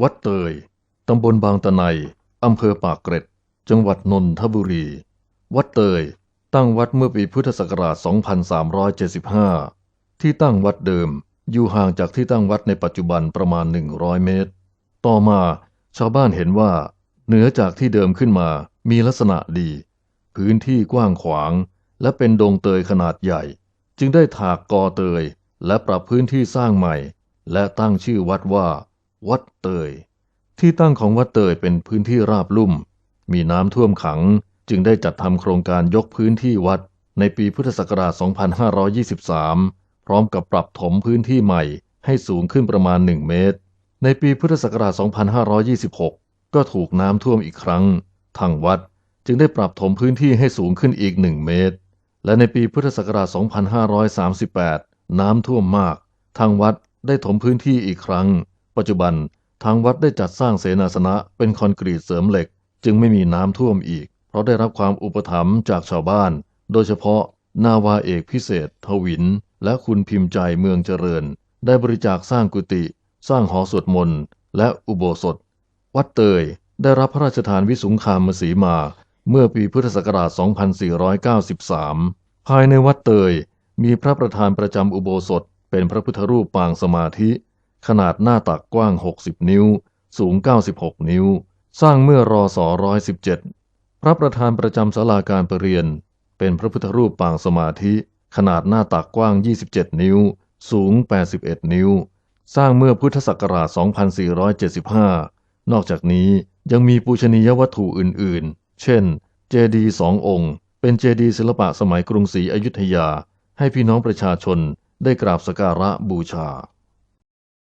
วัดเตย ตำบลบางตะไน อำเภอปากเกร็ด จังหวัดนนทบุรี วัดเตย ตั้งวัดเมื่อปีพุทธศักราช 2375 ที่ตั้งวัดเดิมอยู่ห่างจากที่ตั้งวัดในปัจจุบันประมาณ 100 เมตร ต่อมาชาวบ้านเห็นว่า เหนือจากที่เดิมขึ้นมามีลักษณะดี พื้นที่กว้างขวาง และเป็นดงเตยขนาดใหญ่ จึงได้ถากกอเตยและปรับพื้นที่สร้างใหม่ และตั้งชื่อวัดว่า วัดเตย ที่ตั้งของวัดเตยเป็นพื้นที่ราบลุ่ม มีน้ำท่วมขังจึงได้จัดทำโครงการยกพื้นที่วัดในปีพุทธศักราช 2523 พร้อมกับปรับถมพื้นที่ใหม่ให้สูงขึ้นประมาณ 1 เมตร ในปีพุทธศักราช 2526 ก็ถูกน้ำท่วมอีกครั้ง ทางวัดจึงได้ปรับถมพื้นที่ให้สูงขึ้นอีก 1 เมตร และในปีพุทธศักราช 2538 น้ำท่วมมาก ทางวัดได้ถมพื้นที่อีกครั้ง ปัจจุบันทางวัดได้จัดสร้างเสนาสนะเป็นคอนกรีตเสริมเหล็ก จึงไม่มีน้ำท่วมอีก เพราะได้รับความอุปถัมภ์จากชาวบ้าน โดยเฉพาะ นาวาเอกพิเศษ ทวิน และคุณพิมพ์ใจเมืองเจริญ ได้บริจาคสร้างกุฏิ สร้างหอสวดมนต์และอุโบสถ วัดเตยได้รับพระราชทานวิสุงคามสีมา เมื่อปีพุทธศักราช 2493 ภายในวัดเตยมีพระประธานประจำอุโบสถ เป็นพระพุทธรูปปางสมาธิ ขนาดหน้าตักกว้าง 60 นิ้ว สูง 96 นิ้ว สร้างเมื่อรอศ117พระประธานประจำศาลาการประเรียน เป็นพระพุทธรูปปางสมาธิ ขนาดหน้าตักกว้าง 27 นิ้ว สูง 81 นิ้ว สร้างเมื่อพุทธศักราช 2475 นอกจากนี้ยังมีปูชนียวัตถุอื่นๆ เช่น เจดีสององค์ เป็นเจดีศิลปะสมัยกรุงศรีอยุธยา ให้พี่น้องประชาชนได้กราบสักการะบูชา